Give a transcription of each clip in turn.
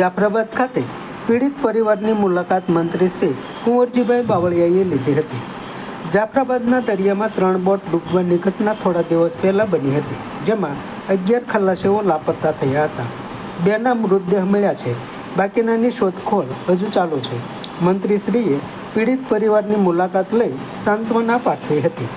જાફરાબાદ ખાતે પીડિત પરિવારની મુલાકાત મંત્રી શ્રી કુંવરજીભાઈ બાવળિયાએ લીધી હતી. જાફરાબાદના દરિયામાં ત્રણ બોટ ડૂબવાની ઘટના થોડા દિવસ પહેલાં બની હતી, જેમાં અગિયાર ખલાસીઓ લાપતા થયા હતા. બેના મૃતદેહ મળ્યા છે. બાકીનાની શોધખોળ હજુ ચાલુ છે. મંત્રીશ્રીએ પીડિત પરિવારની મુલાકાત લઈ સાંત્વના પાઠવી હતી.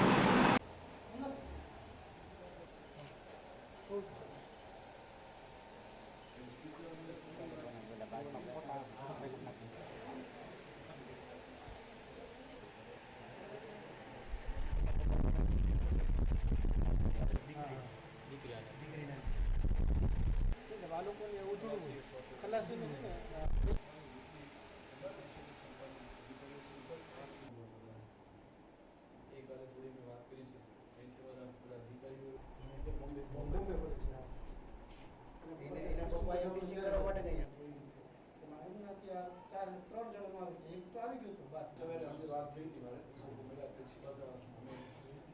વાત થઈ હતી મારે મળ્યા પછી પાછા અમે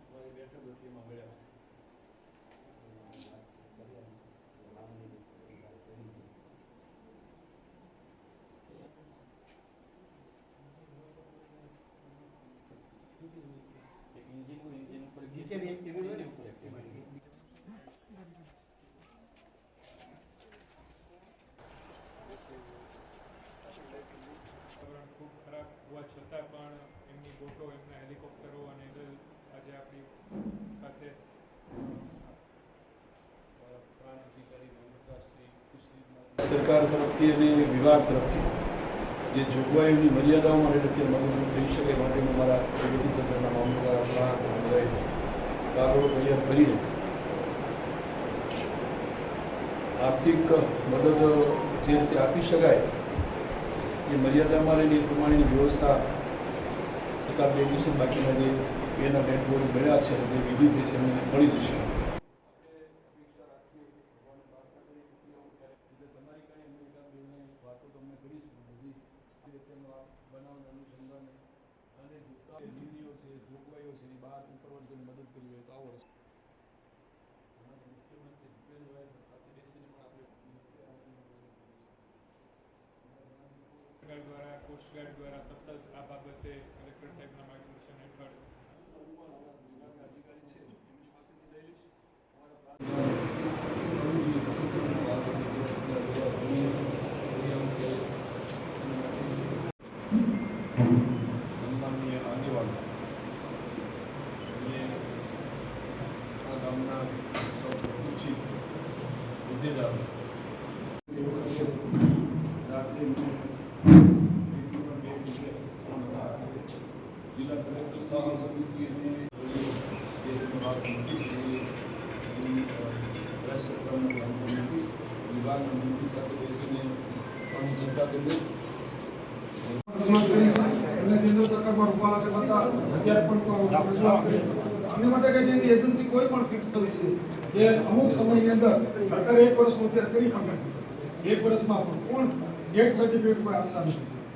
મારી બેઠક હતી એમાં મળ્યા. એક ઇન્જિન ઇન્જિન ઉપર ઇન્જિન વાતાવરણ ખૂબ ખરાબ હોવા છતાં પણ એમની બોટો એમના હેલિકોપ્ટરો અને એડલ આજે આપણી સાથે સરકાર તરફથી અને વિભાગ તરફથી જે જોગવાઈઓની મર્યાદાઓમાં રહેતી મદદરૂપ થઈ શકે માટે મારા તંત્રના મામલતદાર પ્રાંત કાગળો તૈયાર કરીને આર્થિક મદદ જે રીતે આપી શકાય એ મર્યાદામાં રહીને એ પ્રમાણેની વ્યવસ્થા એકાદ બે દિવસ બાકીના જે એના ડેડ મળ્યા છે, જે વિધિ થઈ છે, એમને મળી જશે. જોગવાઈઓ છે એની બહાર ઉપરવર્તીને મદદ કરવી હોય તો આવો રસ્તો મુખ્યમંત્રી ભૂપેન્દ્રભાઈ સાથે બેસીને પણ આપણે સરકાર દ્વારા કોસ્ટગાર્ડ દ્વારા સતત આ બાબતે કલેક્ટર સાહેબના માર્ગદર્શન હેઠળ. ગામના સૌ ઉચિત હોદ્દેદારો. રાત્રે જિલ્લા છે પણ ચર્ચા કરી કેન્દ્ર સરકારમાં છે કે જેની એજન્સી કોઈ પણ ફિક્સ કરી જોઈએ એ અમુક સમયની અંદર સરકારે એક વર્ષનું અત્યારે કરી ખબર એક વર્ષમાં પણ કોણ ડેથ સર્ટિફિકેટ કોઈ આપતા નથી.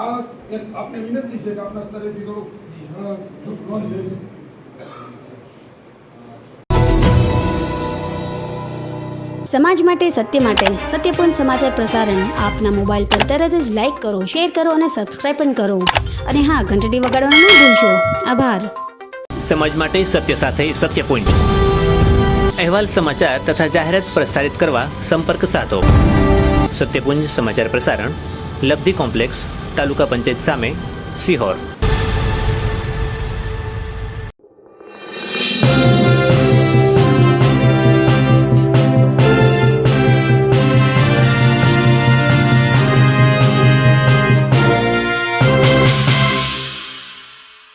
આ એક આપને વિનંતી છે કે આપના સ્તરેથી થોડુંક નોંધ લેજો. સમાજ માટે સત્ય માટે સત્યપૂર્ણ સમાચાર પ્રસારણ આપના મોબાઈલ પર તરત જ લાઈક કરો શેર કરો અને સબસ્ક્રાઈબ પણ કરો. અને હા ઘંટડી વગાડવાનું ન ભૂલશો. આભાર. સમાજ માટે સત્ય સાથે સત્યપૂર્ણ અહેવાલ સમાચાર તથા જાહેરાત પ્રસારિત કરવા સંપર્ક સાધો. સત્યપુંજ સમાચાર પ્રસારણ લબ્ધિ કોમ્પ્લેક્સ તાલુકા પંચાયત સામે સિહોર